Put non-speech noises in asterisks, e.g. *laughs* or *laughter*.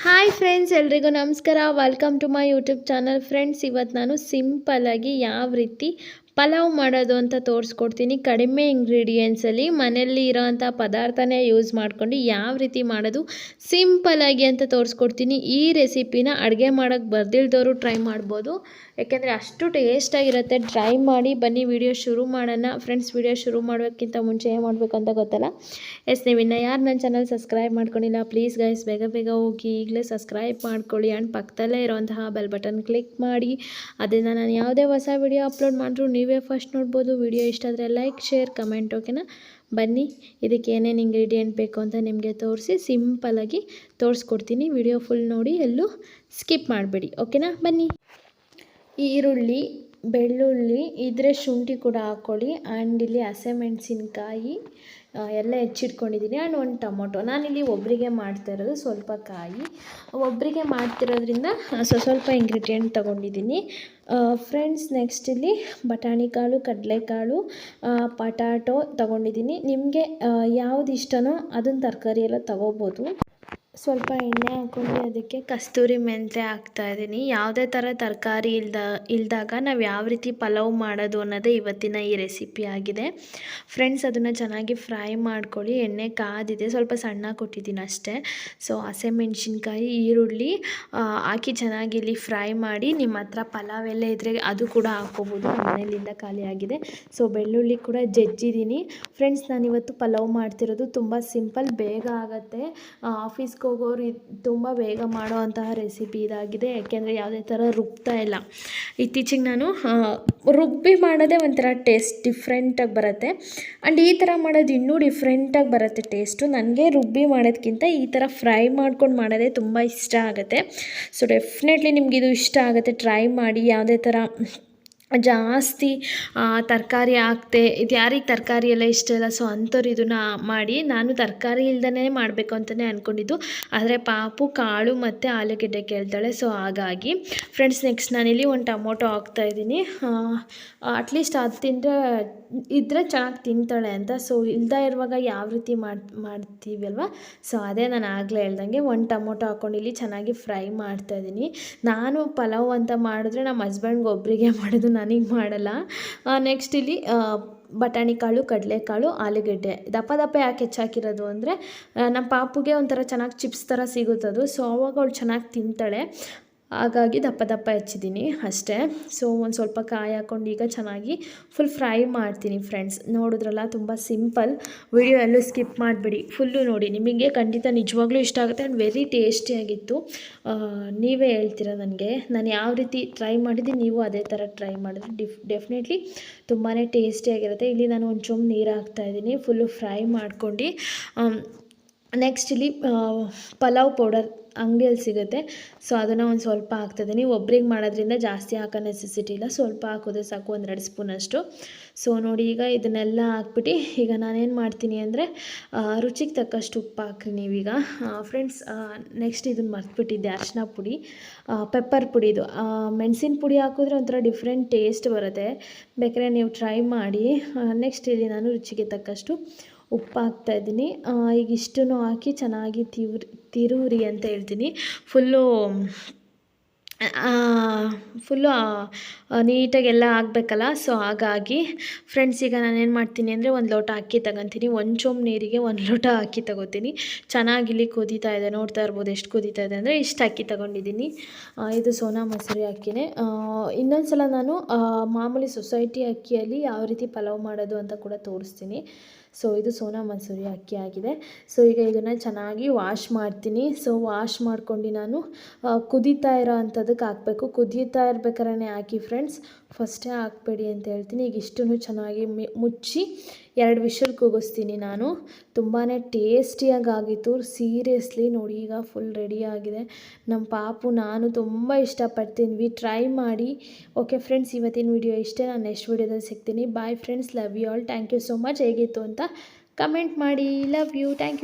Hi friends, ಎಲ್ರಿಗೂ ನಮಸ್ಕಾರ. Welcome to my YouTube channel friends ಇವತ್ತು ನಾನು ಸಿಂಪಲ್ಲಾಗಿ ಯಾವ ರೀತಿ ಪಲಾವ್ ಮಾಡೋದು ಅಂತ ತೋರಿಸ್ಕೊಡ್ತೀನಿ. ಕಡಿಮೆ ಇಂಗ್ರೀಡಿಯೆಂಟ್ಸಲ್ಲಿ ಮನೆಯಲ್ಲಿ ಇರೋವಂಥ ಪದಾರ್ಥನೇ ಯೂಸ್ ಮಾಡ್ಕೊಂಡು ಯಾವ ರೀತಿ ಮಾಡೋದು ಸಿಂಪಲಾಗಿ ಅಂತ ತೋರಿಸ್ಕೊಡ್ತೀನಿ. ಈ ರೆಸಿಪಿನ ಅಡುಗೆ ಮಾಡೋಕ್ಕೆ ಬರ್ದಿಲ್ದವರು ಟ್ರೈ ಮಾಡ್ಬೋದು. ಯಾಕೆಂದರೆ ಅಷ್ಟು ಟೇಸ್ಟಾಗಿರುತ್ತೆ ಟ್ರೈ ಮಾಡಿ ಬನ್ನಿ ವಿಡಿಯೋ ಶುರು ಮಾಡೋಣ. ಫ್ರೆಂಡ್ಸ್ ವಿಡಿಯೋ ಶುರು ಮಾಡೋಕ್ಕಿಂತ ಮುಂಚೆ ಏನು ಮಾಡಬೇಕು ಗೊತ್ತಲ್ಲ? ಎಸ್ ನೀವು ಇನ್ನು ಯಾರು ನನ್ನ ಚಾನಲ್ ಸಬ್ಸ್ಕ್ರೈಬ್ ಮಾಡ್ಕೊಂಡಿಲ್ಲ ಪ್ಲೀಸ್ ಗೈಸ್ ಬೇಗ ಬೇಗ ಹೋಗಿ ಈಗಲೇ ಸಬ್ಸ್ಕ್ರೈಬ್ ಮಾಡ್ಕೊಳ್ಳಿ. ಆ್ಯಂಡ್ ಪಕ್ಕದಲ್ಲೇ ಇರುವಂತಹ ಬೆಲ್ ಬಟನ್ ಕ್ಲಿಕ್ ಮಾಡಿ. ಅದನ್ನು ನಾನು ಯಾವುದೇ ಹೊಸ ವಿಡಿಯೋ ಅಪ್ಲೋಡ್ ಮಾಡಿದ್ರು ನೀವೇ ಫಸ್ಟ್ ನೋಡ್ಬೋದು. ವಿಡಿಯೋ ಇಷ್ಟ ಆದರೆ ಲೈಕ್ ಶೇರ್ ಕಮೆಂಟ್ ಓಕೆನಾ ಬನ್ನಿ. ಇದಕ್ಕೆ ಏನೇನು ಇಂಗ್ರೀಡಿಯೆಂಟ್ ಬೇಕು ಅಂತ ನಿಮಗೆ ತೋರಿಸಿ ಸಿಂಪಲಾಗಿ ತೋರಿಸ್ಕೊಡ್ತೀನಿ. ವಿಡಿಯೋ ಫುಲ್ ನೋಡಿ ಎಲ್ಲೂ ಸ್ಕಿಪ್ ಮಾಡಬೇಡಿ ಓಕೆನಾ ಬನ್ನಿ. ಈರುಳ್ಳಿ ಬೆಳ್ಳುಳ್ಳಿ ಇದ್ರೆ ಶುಂಠಿ ಕೂಡ ಹಾಕ್ಕೊಳ್ಳಿ ಆ್ಯಂಡ್ ಇಲ್ಲಿ ಹಸಿಮೆಣ್ಸಿನ್ಕಾಯಿ ಎಲ್ಲ ಹೆಚ್ಚಿಟ್ಕೊಂಡಿದ್ದೀನಿ ಆ್ಯಂಡ್ ಒಂದು ಟೊಮೊಟೊ. ನಾನಿಲ್ಲಿ ಒಬ್ಬರಿಗೆ ಮಾಡ್ತಾ ಇರೋದು ಸ್ವಲ್ಪ ಕಾಯಿ. ಒಬ್ಬರಿಗೆ ಮಾಡ್ತಿರೋದ್ರಿಂದ ಸ್ವಲ್ಪ ಇಂಗ್ರೀಡಿಯೆಂಟ್ ತೊಗೊಂಡಿದ್ದೀನಿ ಫ್ರೆಂಡ್ಸ್ ನೆಕ್ಸ್ಟ್ ಇಲ್ಲಿ ಬಟಾಣಿ ಕಾಳು, ಕಡಲೆಕಾಳು ಪಟಾಟೊ ತೊಗೊಂಡಿದ್ದೀನಿ ನಿಮಗೆ ಯಾವ್ದು ಇಷ್ಟನೋ ಅದನ್ನು ತರಕಾರಿ ಎಲ್ಲ ತೊಗೋಬೋದು. ಸ್ವಲ್ಪ ಎಣ್ಣೆ ಹಾಕ್ಕೊಂಡು ಅದಕ್ಕೆ ಕಸ್ತೂರಿ ಮೆಂತ್ಯ ಹಾಕ್ತಾಯಿದ್ದೀನಿ ಯಾವುದೇ ಥರ ತರಕಾರಿ ಇಲ್ದ, ಇಲ್ದಾಗ ನಾವು ಯಾವ ರೀತಿ ಪಲಾವ್ ಮಾಡೋದು ಅನ್ನೋದೇ ಇವತ್ತಿನ ಈ ರೆಸಿಪಿ ಆಗಿದೆ. ಫ್ರೆಂಡ್ಸ್ ಅದನ್ನು ಚೆನ್ನಾಗಿ ಫ್ರೈ ಮಾಡ್ಕೊಳ್ಳಿ. ಎಣ್ಣೆ ಕಾದಿದೆ. ಸ್ವಲ್ಪ ಸಣ್ಣ ಕೊಟ್ಟಿದ್ದೀನಿ ಅಷ್ಟೇ. ಸೊ ಹಸಿಮೆಣ್ಸಿನ್ಕಾಯಿ, ಈರುಳ್ಳಿ ಹಾಕಿ ಚೆನ್ನಾಗಿ ಇಲ್ಲಿ ಫ್ರೈ ಮಾಡಿ ನಿಮ್ಮ ಹತ್ರ ಪಲಾವ್ ಎಲ್ಲ ಇದ್ದರೆ ಅದು ಕೂಡ ಹಾಕ್ಕೋಬೋದು. ಮನೆಯಲ್ಲಿಂದ ಖಾಲಿಯಾಗಿದೆ ಸೊ ಬೆಳ್ಳುಳ್ಳಿ ಕೂಡ ಜಜ್ಜಿದ್ದೀನಿ. ಫ್ರೆಂಡ್ಸ್ ನಾನಿವತ್ತು ಪಲಾವ್ ಮಾಡ್ತಿರೋದು ತುಂಬ ಸಿಂಪಲ್ ಬೇಗ ಆಗುತ್ತೆ. ಆಫೀಸ್ಗೆ ಹೋಗೋರು ತುಂಬ ಬೇಗ ಮಾಡುವಂತಹ ರೆಸಿಪಿ ಇದಾಗಿದೆ. ಯಾಕೆಂದರೆ ಯಾವುದೇ ಥರ ರುಬ್ತಾ ಇಲ್ಲ. ಇತ್ತೀಚೆಗೆ ನಾನು ರುಬ್ಬಿ ಮಾಡೋದೇ ಒಂಥರ ಟೇಸ್ಟ್ ಡಿಫ್ರೆಂಟಾಗಿ ಬರುತ್ತೆ. ಆ್ಯಂಡ್ ಈ ಥರ ಮಾಡೋದು ಇನ್ನೂ ಡಿಫ್ರೆಂಟಾಗಿ ಬರುತ್ತೆ ಟೇಸ್ಟು ನನಗೆ ರುಬ್ಬಿ ಮಾಡೋದಕ್ಕಿಂತ ಈ ಥರ ಫ್ರೈ ಮಾಡ್ಕೊಂಡು ಮಾಡೋದೇ ತುಂಬ ಇಷ್ಟ ಆಗುತ್ತೆ. ಸೊ ಡೆಫಿನೆಟ್ಲಿ ನಿಮಗಿದು ಇಷ್ಟ ಆಗುತ್ತೆ. ಟ್ರೈ ಮಾಡಿ, ಯಾವುದೇ ಥರ ಜಾಸ್ತಿ ತರಕಾರಿ ಹಾಕ್ದೆ, ಇದು ಯಾರಿಗೆ ತರಕಾರಿ ಎಲ್ಲ ಇಷ್ಟ ಇಲ್ಲ, ಸೊ ಅಂಥವ್ರು ಇದನ್ನು ಮಾಡಿ ನಾನು ತರಕಾರಿ ಇಲ್ದೇ ಮಾಡಬೇಕು ಅಂತಲೇ ಅಂದ್ಕೊಂಡಿದ್ದು ಆದರೆ ಪಾಪು ಕಾಳು ಮತ್ತು ಆಲೂಗೆಡ್ಡೆ ಕೇಳ್ತಾಳೆ, ಸೊ ಹಾಗಾಗಿ ಫ್ರೆಂಡ್ಸ್ ನೆಕ್ಸ್ಟ್ ನಾನಿಲ್ಲಿ ಒಂದು ಟೊಮೊಟೊ ಹಾಕ್ತಾಯಿದ್ದೀನಿ ಅಟ್ಲೀಸ್ಟ್ ಅದು ತಿಂದರೆ ಇದ್ದರೆ ಚೆನ್ನಾಗಿ ತಿಂತಾಳೆ ಅಂತ. ಸೊ ಇಲ್ಲದೇ ಇರುವಾಗ ಯಾವ ರೀತಿ ಮಾಡಿ ಮಾಡ್ತೀವಲ್ವ ಸೊ ಅದೇ ನಾನು ಆಗಲೇ ಹೇಳ್ದಂಗೆ ಒಂದು ಟೊಮೊಟೊ ಹಾಕ್ಕೊಂಡು ಇಲ್ಲಿ ಚೆನ್ನಾಗಿ ಫ್ರೈ ಮಾಡ್ತಾಯಿದ್ದೀನಿ ನಾನು ಪಲಾವ್ ಅಂತ ಮಾಡಿದ್ರೆ ನಮ್ಮ ಹಸ್ಬೆಂಡ್ಗೆ ಒಬ್ಬರಿಗೆ *laughs* ಮಾಡೋದು ನನಗೆ ಮಾಡಲ್ಲ. ನೆಕ್ಸ್ಟ್ ಇಲ್ಲಿ ಬಟಾಣಿ ಕಾಳು ಕಡಲೆಕಾಳು ಆಲೂಗಡ್ಡೆ. ದಪ್ಪ ದಪ್ಪ ಯಾಕೆ ಹೆಚ್ಚಾಕಿರೋದು ಅಂದರೆ ನಮ್ಮ ಪಾಪುಗೆ ಒಂಥರ ಚೆನ್ನಾಗಿ ಚಿಪ್ಸ್ ಥರ ಸಿಗುತ್ತದು. ಸೊ ಅವಾಗ ಅವಳು ಚೆನ್ನಾಗಿ ತಿಂತಾಳೆ. ಹಾಗಾಗಿ ದಪ್ಪ ದಪ್ಪ ಹೆಚ್ಚಿದ್ದೀನಿ ಅಷ್ಟೇ. ಸೊ ಒಂದು ಸ್ವಲ್ಪ ಕಾಯಿ ಹಾಕ್ಕೊಂಡು ಈಗ ಚೆನ್ನಾಗಿ ಫುಲ್ ಫ್ರೈ ಮಾಡ್ತೀನಿ ಫ್ರೆಂಡ್ಸ್ ನೋಡಿದ್ರಲ್ಲ ತುಂಬ ಸಿಂಪಲ್ ವಿಡಿಯೋ ಎಲ್ಲೂ ಸ್ಕಿಪ್ ಮಾಡಿಬಿಡಿ. ಫುಲ್ಲು ನೋಡಿ. ನಿಮಗೆ ಖಂಡಿತ ನಿಜವಾಗ್ಲೂ ಇಷ್ಟ ಆಗುತ್ತೆ ಆ್ಯಂಡ್ ವೆರಿ ಟೇಸ್ಟಿಯಾಗಿತ್ತು ನೀವೇ ಹೇಳ್ತೀರಾ ನನಗೆ? ನಾನು ಯಾವ ರೀತಿ ಟ್ರೈ ಮಾಡಿದ್ದೆ ನೀವು ಅದೇ ಥರ ಟ್ರೈ ಮಾಡಿದ್ರೆ ಡಿಫ್ ಡೆಫಿನೆಟ್ಲಿ ತುಂಬಾ ಟೇಸ್ಟಿಯಾಗಿರುತ್ತೆ ಇಲ್ಲಿ ನಾನು ಒಂದು ಚೊಂಬು ನೀರು ಹಾಕ್ತಾಯಿದ್ದೀನಿ ಫುಲ್ಲು ಫ್ರೈ ಮಾಡ್ಕೊಂಡು. ನೆಕ್ಸ್ಟ್ ಇಲ್ಲಿ ಪಲಾವ್ ಪೌಡರ್ ಅಂಗಡಿಯಲ್ಲಿ ಸಿಗುತ್ತೆ. ಸೊ ಅದನ್ನು ಒಂದು ಸ್ವಲ್ಪ ಹಾಕ್ತಿದ್ದೀನಿ. ಒಬ್ರಿಗೆ ಮಾಡೋದ್ರಿಂದ ಜಾಸ್ತಿ ಹಾಕೋ ನೆಸೆಸಿಟಿ ಇಲ್ಲ. ಸ್ವಲ್ಪ ಹಾಕೋದೇ ಸಾಕು ಒಂದೆರಡು ಸ್ಪೂನಷ್ಟು ಸೊ ನೋಡಿ, ಈಗ ಇದನ್ನೆಲ್ಲ ಹಾಕ್ಬಿಟ್ಟು, ಈಗ ನಾನೇನು ಮಾಡ್ತೀನಿ ಅಂದರೆ ರುಚಿಗೆ ತಕ್ಕಷ್ಟು ಉಪ್ಪು ಹಾಕ್ರಿ ನೀವೀಗ. ಫ್ರೆಂಡ್ಸ್ ನೆಕ್ಸ್ಟ್ ಇದನ್ನು ಮರ್ತ್ಬಿಟ್ಟಿದ್ದೆ ಅರ್ಶಿನ ಪುಡಿ. ಪೆಪ್ಪರ್ ಪುಡಿದು ಮೆಣಸಿನ ಪುಡಿ ಹಾಕಿದ್ರೆ ಒಂಥರ ಡಿಫ್ರೆಂಟ್ ಟೇಸ್ಟ್ ಬರುತ್ತೆ. ಬೇಕಾದ್ರೆ ನೀವು ಟ್ರೈ ಮಾಡಿ. ನೆಕ್ಸ್ಟ್ ಇಲ್ಲಿ ನಾನು ರುಚಿಗೆ ತಕ್ಕಷ್ಟು ಉಪ್ಪು ಹಾಕ್ತಾಯಿದ್ದೀನಿ ಈಗ ಇಷ್ಟನ್ನು ಹಾಕಿ ಚೆನ್ನಾಗಿ ತಿವ್ರಿ ತಿರುವ್ರಿ ಅಂತ ಹೇಳ್ತೀನಿ. ಫುಲ್ಲು ಫುಲ್ಲು ನೀಟಾಗೆಲ್ಲ ಆಗಬೇಕಲ್ಲ? ಸೊ ಹಾಗಾಗಿ ಫ್ರೆಂಡ್ಸ್ ಈಗ ನಾನೇನು ಮಾಡ್ತೀನಿ ಅಂದರೆ ಒಂದು ಲೋಟ ಅಕ್ಕಿ ತಗೊತೀನಿ. ಒಂದು ಚೊಂಬು ನೀರಿಗೆ ಒಂದು ಲೋಟ ಅಕ್ಕಿ ತಗೋತೀನಿ. ಚೆನ್ನಾಗಿ ಇಲ್ಲಿ ಕುದೀತಾ ಇದೆ. ನೋಡ್ತಾ ಇರ್ಬೋದು ಎಷ್ಟು ಕುದೀತಾ ಇದೆ ಅಂದರೆ ಇಷ್ಟು ಅಕ್ಕಿ ತಗೊಂಡಿದ್ದೀನಿ. ಇದು ಸೋನಾ ಮಸೂರಿ ಅಕ್ಕಿನೇ. ಇನ್ನೊಂದು ಸಲ ನಾನು ಮಾಮೂಲಿ ಸೊಸೈಟಿ ಅಕ್ಕಿಯಲ್ಲಿ ಯಾವ ರೀತಿ ಪಲಾವ್ ಮಾಡೋದು ಅಂತ ಕೂಡ ತೋರಿಸ್ತೀನಿ. ಸೊ ಇದು ಸೋನಾ ಮಸೂರಿ ಅಕ್ಕಿ ಆಗಿದೆ. ಸೊ ಈಗ ಇದನ್ನು ಚೆನ್ನಾಗಿ ವಾಶ್ ಮಾಡ್ತೀನಿ. ಸೊ ವಾಶ್ ಮಾಡ್ಕೊಂಡು ನಾನು ಕುದೀತಾ ಇರೋ ಅಂಥದಕ್ಕೆ ಹಾಕಬೇಕು. ಕುದೀತಾ ಇರ್ಬೇಕಾದ್ರೆ ಹಾಕಿ ಫ್ರೆಂಡ್ಸ್ ಫಸ್ಟೇ ಹಾಕ್ಬೇಡಿ ಅಂತ ಹೇಳ್ತೀನಿ. ಈಗ ಇಷ್ಟನ್ನು ಚೆನ್ನಾಗಿ ಮುಚ್ಚಿ ಎರಡು ವಿಷಲ್ ಕೂಗಿಸ್ತೀನಿ ನಾನು. ತುಂಬಾ ಟೇಸ್ಟಿಯಾಗಿ ಆಗಿತ್ತು ಸೀರಿಯಸ್ಲಿ ನೋಡಿ, ಈಗ ಫುಲ್ ರೆಡಿಯಾಗಿದೆ ನಮ್ಮ ಪಾಪು, ನಾನು ತುಂಬ ಇಷ್ಟಪಡ್ತೀನಿ ಟ್ರೈ ಮಾಡಿ. ಓಕೆ ಫ್ರೆಂಡ್ಸ್, ಇವತ್ತಿನ ವಿಡಿಯೋ ಇಷ್ಟೇ. ನಾನು ನೆಕ್ಸ್ಟ್ ವಿಡಿಯೋದಲ್ಲಿ ಸಿಗ್ತೀನಿ. Bye friends love you all thank you so much ಹೇಗಿತ್ತು ಅಂತ ಕಮೆಂಟ್ ಮಾಡಿ. Love you thank you